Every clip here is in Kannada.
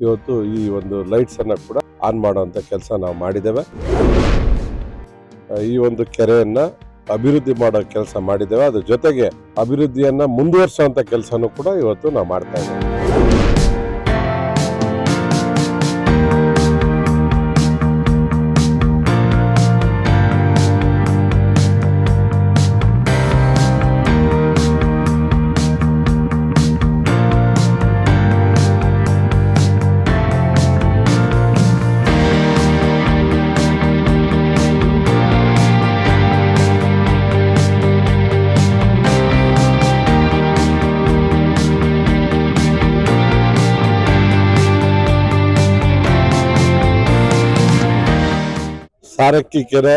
ಇವತ್ತು ಈ ಒಂದು ಲೈಟ್ಸ್ ಅನ್ನ ಕೂಡ ಆನ್ ಮಾಡುವಂತ ಕೆಲಸ ನಾವು ಮಾಡಿದ್ದೇವೆ. ಈ ಒಂದು ಕೆರೆಯನ್ನ ಅಭಿವೃದ್ಧಿ ಮಾಡೋ ಕೆಲಸ ಮಾಡಿದ್ದೇವೆ. ಅದ್ರ ಜೊತೆಗೆ ಅಭಿವೃದ್ಧಿಯನ್ನ ಮುಂದುವರಿಸುವಂತ ಕೆಲಸನೂ ಕೂಡ ಇವತ್ತು ನಾವು ಮಾಡ್ತಾ ಇದ್ದೇವೆ. ಸಾರಕ್ಕಿ ಕೆರೆ,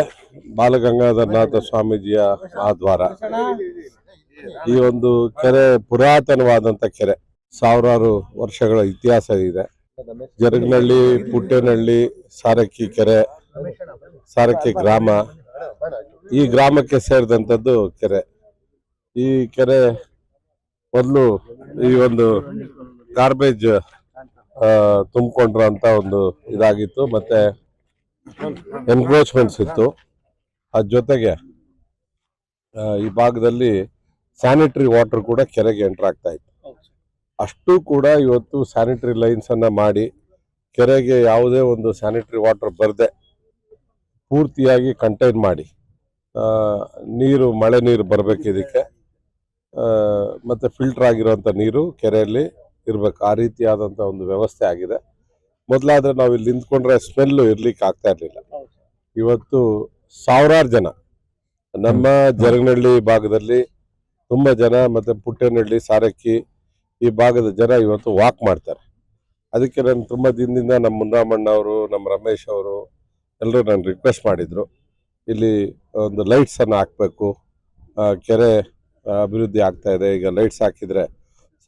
ಬಾಲಗಂಗಾಧರನಾಥ ಸ್ವಾಮೀಜಿಯ ಆದ್ವಾರ. ಈ ಒಂದು ಕೆರೆ ಪುರಾತನವಾದಂತ ಕೆರೆ. ಸಾವಿರಾರು ವರ್ಷಗಳ ಇತಿಹಾಸ ಇದೆ. ಜರಗನಹಳ್ಳಿ ಪುಟ್ಟೇನಹಳ್ಳಿ ಸಾರಕ್ಕಿ ಕೆರೆ, ಸಾರಕ್ಕಿ ಗ್ರಾಮ, ಈ ಗ್ರಾಮಕ್ಕೆ ಸೇರಿದಂಥದ್ದು ಕೆರೆ. ಈ ಕೆರೆ ಮೊದಲು ಈ ಒಂದು ಗಾರ್ಬೇಜ್ ತುಂಬಿಕೊಂಡಿರೋಂಥ ಒಂದು ಇದಾಗಿತ್ತು. ಮತ್ತೆ ಎನ್ಕ್ರೋಚ್ಮೆಂಟ್ಸ್ ಇತ್ತು. ಅದ್ರ ಜೊತೆಗೆ ಈ ಭಾಗದಲ್ಲಿ ಸ್ಯಾನಿಟರಿ ವಾಟರ್ ಕೂಡ ಕೆರೆಗೆ ಎಂಟರ್ ಆಗ್ತಾ ಇತ್ತು. ಅಷ್ಟು ಕೂಡ ಇವತ್ತು ಸ್ಯಾನಿಟರಿ ಲೈನ್ಸ್ ಅನ್ನ ಮಾಡಿ ಕೆರೆಗೆ ಯಾವುದೇ ಒಂದು ಸ್ಯಾನಿಟರಿ ವಾಟರ್ ಬರದೆ ಪೂರ್ತಿಯಾಗಿ ಕಂಟೈನ್ ಮಾಡಿ ನೀರು, ಮಳೆ ನೀರು ಬರಬೇಕು ಇದಕ್ಕೆ. ಮತ್ತೆ ಫಿಲ್ಟರ್ ಆಗಿರುವಂತ ನೀರು ಕೆರೆಯಲ್ಲಿ ಇರ್ಬೇಕು. ಆ ರೀತಿಯಾದಂಥ ಒಂದು ವ್ಯವಸ್ಥೆ ಆಗಿದೆ. ಮೊದಲಾದ್ರೆ ನಾವು ಇಲ್ಲಿ ನಿಂತ್ಕೊಂಡ್ರೆ ಸ್ಮೆಲ್ ಇರ್ಲಿಕ್ಕೆ ಆಗ್ತಾ ಇರ್ಲಿಲ್ಲ. ಇವತ್ತು ಸಾವಿರಾರು ಜನ. ನಮ್ಮ ಜರಗನಹಳ್ಳಿ ಭಾಗದಲ್ಲಿ ತುಂಬಾ ಜನ ಮತ್ತೆ ಪುಟ್ಟೇನಹಳ್ಳಿ ಸಾರಕ್ಕಿ ಈ ಭಾಗದ ಜನ ಇವತ್ತು ವಾಕ್ ಮಾಡ್ತಾರೆ. ಅದಕ್ಕೆ ನಾನು ತುಂಬ ದಿನದಿಂದ ನಮ್ಮ ಮುನ್ನಾಮಣ್ಣ ಅವರು ನಮ್ಮ ರಮೇಶ್ ಅವರು ಎಲ್ಲರೂ ನಾನು ರಿಕ್ವೆಸ್ಟ್ ಮಾಡಿದ್ರು. ಇಲ್ಲಿ ಒಂದು ಲೈಟ್ಸ್ ಹಾಕಬೇಕು. ಹಾಕ್ಬೇಕು ಕೆರೆ ಅಭಿವೃದ್ಧಿ ಆಗ್ತಾ ಇದೆ. ಈಗ ಲೈಟ್ಸ್ ಹಾಕಿದ್ರೆ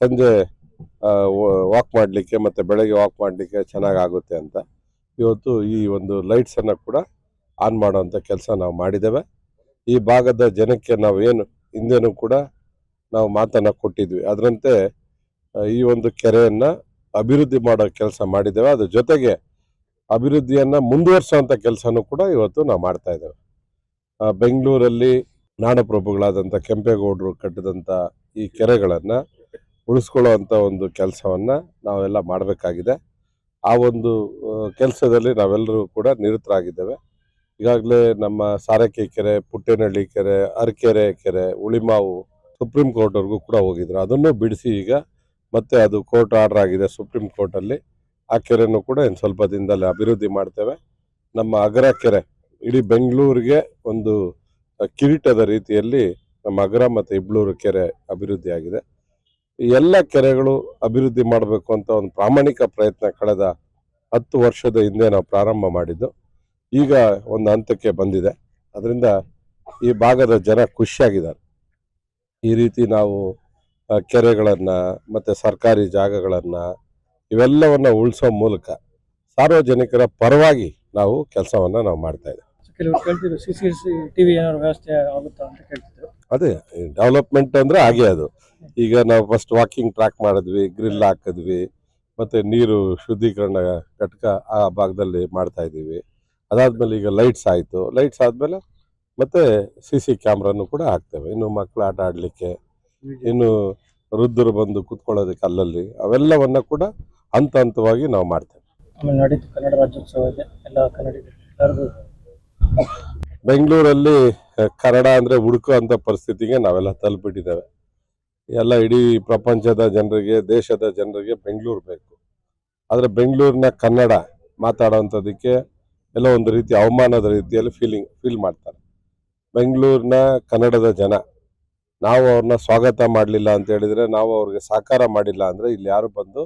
ಸಂಜೆ ವಾಕ್ ಮಾಡಲಿಕ್ಕೆ ಮತ್ತು ಬೆಳಗ್ಗೆ ವಾಕ್ ಮಾಡಲಿಕ್ಕೆ ಚೆನ್ನಾಗಾಗುತ್ತೆ ಅಂತ. ಇವತ್ತು ಈ ಒಂದು ಲೈಟ್ಸನ್ನು ಕೂಡ ಆನ್ ಮಾಡೋವಂಥ ಕೆಲಸ ನಾವು ಮಾಡಿದ್ದೇವೆ. ಈ ಭಾಗದ ಜನಕ್ಕೆ ನಾವು ಏನು ಹಿಂದೆನೂ ಕೂಡ ನಾವು ಮಾತನ್ನು ಕೊಟ್ಟಿದ್ವಿ. ಅದರಂತೆ ಈ ಒಂದು ಕೆರೆಯನ್ನು ಅಭಿವೃದ್ಧಿ ಮಾಡೋ ಕೆಲಸ ಮಾಡಿದ್ದೇವೆ. ಅದ್ರ ಜೊತೆಗೆ ಅಭಿವೃದ್ಧಿಯನ್ನು ಮುಂದುವರಿಸೋವಂಥ ಕೆಲಸನೂ ಕೂಡ ಇವತ್ತು ನಾವು ಮಾಡ್ತಾ ಇದ್ದೇವೆ. ಬೆಂಗಳೂರಲ್ಲಿ ನಾಡಪ್ರಭುಗಳಾದಂಥ ಕೆಂಪೇಗೌಡರು ಕಟ್ಟಿದಂಥ ಈ ಕೆರೆಗಳನ್ನ ಉಳಿಸ್ಕೊಳ್ಳುವಂಥ ಒಂದು ಕೆಲಸವನ್ನ ನಾವೆಲ್ಲ ಮಾಡಬೇಕಾಗಿದೆ. ಆ ಒಂದು ಕೆಲಸದಲ್ಲಿ ನಾವೆಲ್ಲರೂ ಕೂಡ ನಿರತರಾಗಿದ್ದೇವೆ. ಈಗಾಗಲೇ ನಮ್ಮ ಸಾರಕೆ ಕೆರೆ, ಪುಟ್ಟೇನಹಳ್ಳಿ ಕೆರೆ, ಅರಕೆರೆ ಕೆರೆ ಉಳಿಮಾವು ಸುಪ್ರೀಂ ಕೋರ್ಟ್ವರೆಗೂ ಕೂಡ ಹೋಗಿದ್ರು. ಅದನ್ನು ಬಿಡಿಸಿ ಈಗ ಮತ್ತೆ ಅದು ಕೋರ್ಟ್ ಆರ್ಡರ್ ಆಗಿದೆ ಸುಪ್ರೀಂ ಕೋರ್ಟಲ್ಲಿ. ಆ ಕೆರೆನೂ ಕೂಡ ಇನ್ನು ಸ್ವಲ್ಪ ದಿನದಲ್ಲಿ ಅಭಿವೃದ್ಧಿ ಮಾಡ್ತೇವೆ. ನಮ್ಮ ಅಗರ ಕೆರೆ, ಇಡೀ ಬೆಂಗಳೂರಿಗೆ ಒಂದು ಕಿರೀಟದ ರೀತಿಯಲ್ಲಿ ನಮ್ಮ ಅಗರ ಮತ್ತು ಇಬ್ಳೂರು ಕೆರೆ ಅಭಿವೃದ್ಧಿ ಆಗಿದೆ ಈ ಎಲ್ಲ ಕೆರೆಗಳು ಅಭಿವೃದ್ಧಿ ಮಾಡಬೇಕು ಅಂತ ಒಂದು ಪ್ರಾಮಾಣಿಕ ಪ್ರಯತ್ನ ಕಳೆದ ಹತ್ತು ವರ್ಷದ ಹಿಂದೆ ನಾವು ಪ್ರಾರಂಭ ಮಾಡಿದ್ದು. ಈಗ ಒಂದು ಹಂತಕ್ಕೆ ಬಂದಿದೆ. ಅದರಿಂದ ಈ ಭಾಗದ ಜನ ಖುಷಿಯಾಗಿದ್ದಾರೆ. ಈ ರೀತಿ ನಾವು ಕೆರೆಗಳನ್ನು ಮತ್ತು ಸರ್ಕಾರಿ ಜಾಗಗಳನ್ನು ಇವೆಲ್ಲವನ್ನು ಉಳಿಸೋ ಮೂಲಕ ಸಾರ್ವಜನಿಕರ ಪರವಾಗಿ ನಾವು ಕೆಲಸವನ್ನು ನಾವು ಮಾಡ್ತಾ ಇದ್ದೇವೆ. ಕೆಲವರು ಕೇಳ್ತಿದ್ರು, ಸಿ ಸಿ ಸಿ ಟಿವಿ ಏನಾದ್ರು ವ್ಯವಸ್ಥೆ ಆಗುತ್ತಾ ಅಂತ ಕೇಳ್ತಿದ್ರು. ಅದೇ ಡೆವಲಪ್ಮೆಂಟ್ ಅಂದ್ರೆ ಹಾಗೆ ಅದು. ಈಗ ನಾವು ಫಸ್ಟ್ ವಾಕಿಂಗ್ ಟ್ರ್ಯಾಕ್ ಮಾಡಿದ್ವಿ ಗ್ರಿಲ್ ಹಾಕಿದ್ವಿ, ಮತ್ತೆ ನೀರು ಶುದ್ಧೀಕರಣ ಘಟಕ ಆ ಭಾಗದಲ್ಲಿ ಮಾಡ್ತಾ ಇದ್ದೀವಿ. ಅದಾದ್ಮೇಲೆ ಈಗ ಲೈಟ್ಸ್ ಆಯಿತು. ಲೈಟ್ಸ್ ಆದ್ಮೇಲೆ ಮತ್ತೆ ಸಿ ಸಿ ಕ್ಯಾಮ್ರಾನು ಕೂಡ ಹಾಕ್ತೇವೆ. ಇನ್ನು ಮಕ್ಕಳು ಆಟ ಆಡಲಿಕ್ಕೆ, ಇನ್ನು ವೃದ್ಧರು ಬಂದು ಕುತ್ಕೊಳ್ಳೋದಕ್ಕೆ ಅಲ್ಲಲ್ಲಿ, ಅವೆಲ್ಲವನ್ನ ಕೂಡ ಹಂತ ಹಂತವಾಗಿ ನಾವು ಮಾಡ್ತೇವೆ. ಆಮೇಲೆ ಕನ್ನಡ ರಾಜ್ಯೋತ್ಸವ ಎಲ್ಲ ಕನ್ನಡಿಗರು ಬೆಂಗಳೂರಲ್ಲಿ ಕನ್ನಡ ಅಂದರೆ ಹುಡುಕೋ ಅಂಥ ಪರಿಸ್ಥಿತಿಗೆ ನಾವೆಲ್ಲ ತಲುಪಿಟ್ಟಿದ್ದೇವೆ. ಎಲ್ಲ ಇಡೀ ಪ್ರಪಂಚದ ಜನರಿಗೆ, ದೇಶದ ಜನರಿಗೆ ಬೆಂಗಳೂರು ಬೇಕು. ಆದರೆ ಬೆಂಗಳೂರಿನ ಕನ್ನಡ ಮಾತಾಡೋವಂಥದ್ದಕ್ಕೆ ಎಲ್ಲ ಒಂದು ರೀತಿ ಅವಮಾನದ ರೀತಿಯಲ್ಲಿ ಫೀಲಿಂಗ್ ಫೀಲ್ ಮಾಡ್ತಾರೆ. ಬೆಂಗಳೂರಿನ ಕನ್ನಡದ ಜನ, ನಾವು ಅವ್ರನ್ನ ಸ್ವಾಗತ ಮಾಡಲಿಲ್ಲ ಅಂತ ಹೇಳಿದರೆ ನಾವು ಅವ್ರಿಗೆ ಸಹಕಾರ ಮಾಡಿಲ್ಲ ಅಂದರೆ ಇಲ್ಲಿ ಯಾರು ಬಂದು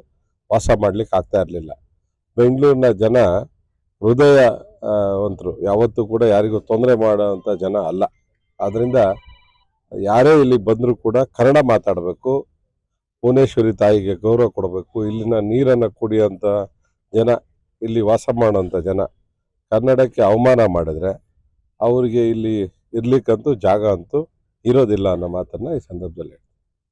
ವಾಸ ಮಾಡ್ಲಿಕ್ಕೆ ಆಗ್ತಾ ಇರಲಿಲ್ಲ. ಬೆಂಗಳೂರಿನ ಜನ ಹೃದಯ ವಂತರು ಯಾವತ್ತೂ ಕೂಡ ಯಾರಿಗೂ ತೊಂದರೆ ಮಾಡೋವಂಥ ಜನ ಅಲ್ಲ. ಆದ್ದರಿಂದ ಯಾರೇ ಇಲ್ಲಿ ಬಂದರೂ ಕೂಡ ಕನ್ನಡ ಮಾತಾಡಬೇಕು. ಭುವನೇಶ್ವರಿ ತಾಯಿಗೆ ಗೌರವ ಕೊಡಬೇಕು. ಇಲ್ಲಿನ ನೀರನ್ನು ಕುಡಿಯೋಂಥ ಜನ, ಇಲ್ಲಿ ವಾಸ ಮಾಡೋಂಥ ಜನ ಕನ್ನಡಕ್ಕೆ ಅವಮಾನ ಮಾಡಿದ್ರೆ ಅವರಿಗೆ ಇಲ್ಲಿ ಇರ್ಲಿಕ್ಕಂತೂ ಜಾಗ ಅಂತೂ ಇರೋದಿಲ್ಲ ಅನ್ನೋ ಮಾತನ್ನು ಈ ಸಂದರ್ಭದಲ್ಲಿ